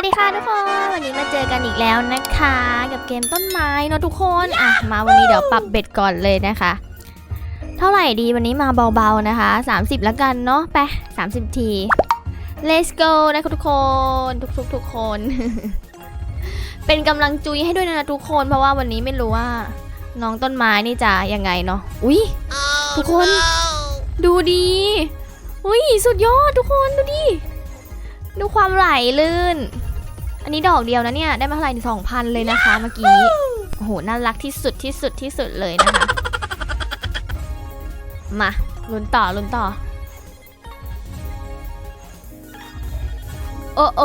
วัสดีค่ะทุกคน วันนี้มาเจอกันอีกแล้วนะคะ กับเกมต้นไม้เนอะทุกคนอะมาวันนี้เดี๋ยวปรับเบ็ดก่อนเลยนะคะ เท่าไหร่ดีวันนี้มาเบาๆนะคะ 30แล้วกันเนาะไป30 ที let's go นะคะทุกคนทุกๆทุกคน เป็นกำลังจุยให้ด้วยนะทุกคนเพราะว่าวันนี้ไม่รู้ว่า น้องต้นไม้นี่จะยังไงเนาะอุ้ยทุกคน ดูดีอุ้ยสุดยอดทุกคนดูดิดูความไหลลื่น อันนี้ดอกเดียวนะเนี่ยได้มาเท่าไหร่สองพันเลยนะคะเมื่อกี้โอ้โหน่ารักที่สุดที่สุดที่สุดเลยนะคะ มาลุ้นต่อลุ้นต่อ โอ้โอ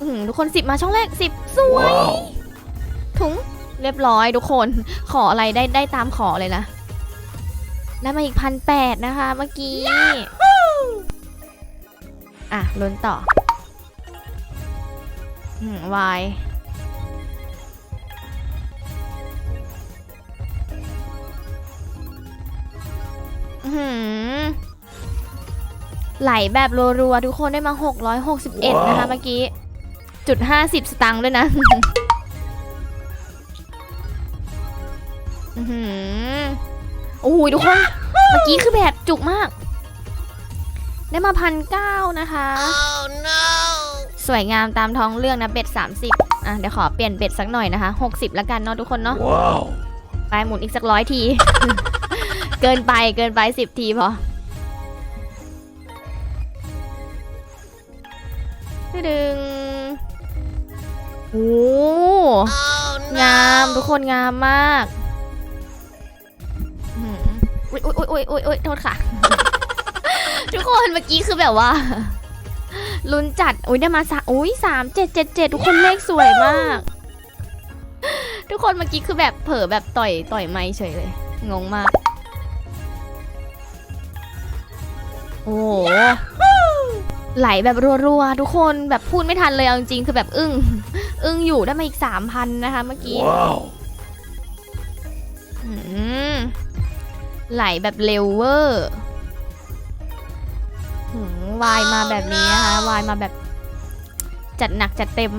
อื้อหือทุกคนสิบมาช่องแรกสิบสวยถุงเรียบร้อยทุกคนขออะไรได้ได้ตามขอเลยนะได้มาอีกพันแปดนะคะเมื่อกี้ อะลุ้นต่อ อืมวายอื้อหือไหลแบบรัวๆ ทุกคนได้มา 661 นะคะเมื่อกี้ จุด 50 สตังค์ด้วยนะอื้อหือโอ้โหทุกคน เมื่อกี้คือแบบจุกมาก ได้มาพันเก้านะคะ Oh no! สวยงามตามท้องเรื่องนะเบ็ด 30 อะเดี๋ยวขอเปลี่ยนเบ็ดสักหน่อยนะคะ 60แล้วกันเนาะทุกคนเนาะ Wow! ไปหมุนอีกสักร้อยที เกินไปเกินไป 10 ทีพอดึงโอ้ Oh งาม no! ทุกคนงามมากอื้อหืออุ้ยอุ้ยอุ้ยอุ้ยอุ้ยโทษค่ะ ทุกคนเมื่อกี้คือแบบว่า ลุ้นจัด อุ้ยได้มาสามอุ้ยสามเจ็ดเจ็ดเจ็ดทุกคนเลขสวยมาก ทุกคนเมื่อกี้คือแบบเผลอแบบต่อยต่อยไม่เฉยเลย งงมาก โอ้โหไหลแบบรัวๆ ทุกคนแบบพูดไม่ทันเลยเอาจริงๆคือแบบอึ้ง อึ้งอยู่ได้มาอีกสามพันนะคะเมื่อกี้ Wow! อืมไหลแบบเร็วเวอร์หืม วายมาแบบนี้นะคะวายมาแบบ จัดหนักจัดเต็ม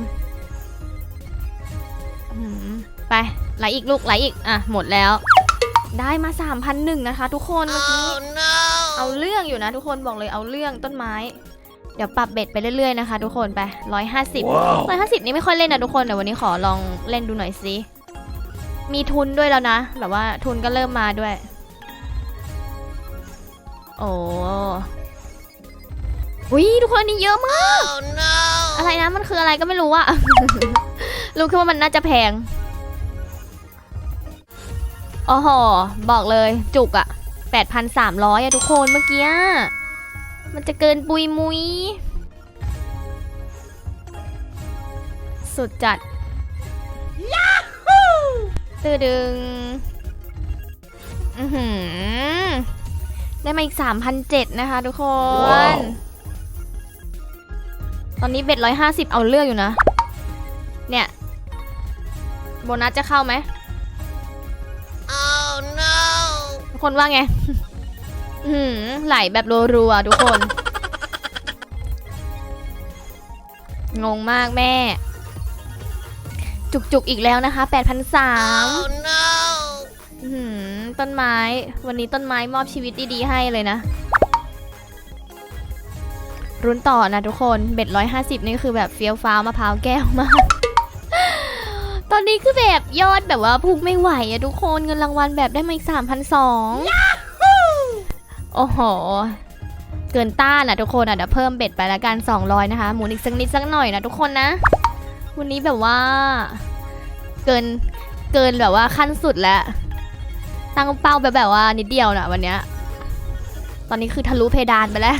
หืมไปไหลอีกลูกไหลอีก อะ หมดแล้ว ได้มา 3 0 0 1นะคะ ทุกคนเมื่อกี้ Oh no! เอาเรื่องอยู่นะทุกคนบอกเลยเอาเรื่องต้นไม้ เดี๋ยวปรับเบ็ดไปเรื่อยๆนะคะ ทุกคนไปร้อยห้าสิบ Wow! ร้อยห้าสิบนี่ไม่ค่อยเล่นนะทุกคนเดี๋ยววันนี้ขอลองเล่นดูหน่อยสิมีทุนด้วยแล้วนะแบบว่าทุนก็เริ่มมาด้วย โอ้ วิทุกคนอันนี้เยอะมาก Oh no! อะไรนะมันคืออะไรก็ไม่รู้อะ รู้แค่ว่ามันน่าจะแพงโอ้โหบอกเลยจุกอะ8,300อะทุกคนเมื่อกี้อะมันจะเกินปุยมุย สุดจัดตื้อดึง อือหือได้มาอีก 3,700นะคะทุกคนว้าว ตอนนี้เบ็ดร้อยห้าสิบเอาเรื่องอยู่นะ เนี่ย โบนัสจะเข้าไหม Oh no! ทุกคนว่าไง อือหือไหลแบบรัวๆทุกคน งงมากแม่ จุกๆอีกแล้วนะคะ8,003 Oh no! อื้อหือต้นไม้ วันนี้ต้นไม้มอบชีวิตดีๆให้เลยนะ รุนต่อนะทุกคนเบ็ดร้อยห้าสิบนี่คือแบบเฟี้ยวฟ้าวมะพร้าวแก้วมาก ตอนนี้คือแบบยอดแบบว่าพุ่งไม่ไหวอะทุกคนเงินรางวัลแบบได้มาอีกสามพันสองโอ้โห เกินต้านอะทุกคนอะเดี๋ยวเพิ่มเบ็ดไปละกัน200นะคะ หมุนอีกสักนิดสักหน่อยนะทุกคนนะ วันนี้แบบว่า เกินเกินแบบว่าขั้นสุดแล้ว ตั้งเป้าไปแบบว่านิดเดียวนะวันเนี้ย ตอนนี้คือทะลุเพดานไปแล้ว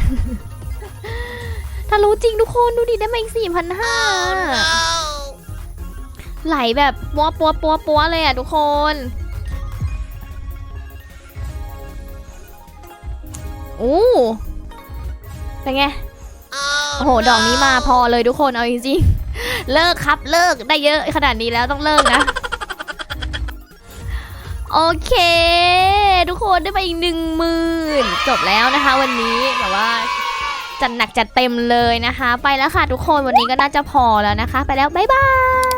ทะลุจริงทุกคนดูดิได้มาอีกสี่พันห้าไหลแบบปัวปัวปัวปัวเลยอะทุกคน โอ้เป็นไง Oh โอ้โห ดอกนี้มาพอเลยทุกคน เอาจริงๆ เลิกครับเลิกได้เยอะขนาดนี้แล้วต้องเลิกนะ โอเค ทุกคนได้ไปอีกหนึ่งหมื่นจบแล้วนะคะวันนี้แบบว่า จัดหนักจัดเต็มเลยนะคะ ไปแล้วค่ะทุกคนวันนี้ก็น่าจะพอแล้วนะคะ ไปแล้วบ๊ายบาย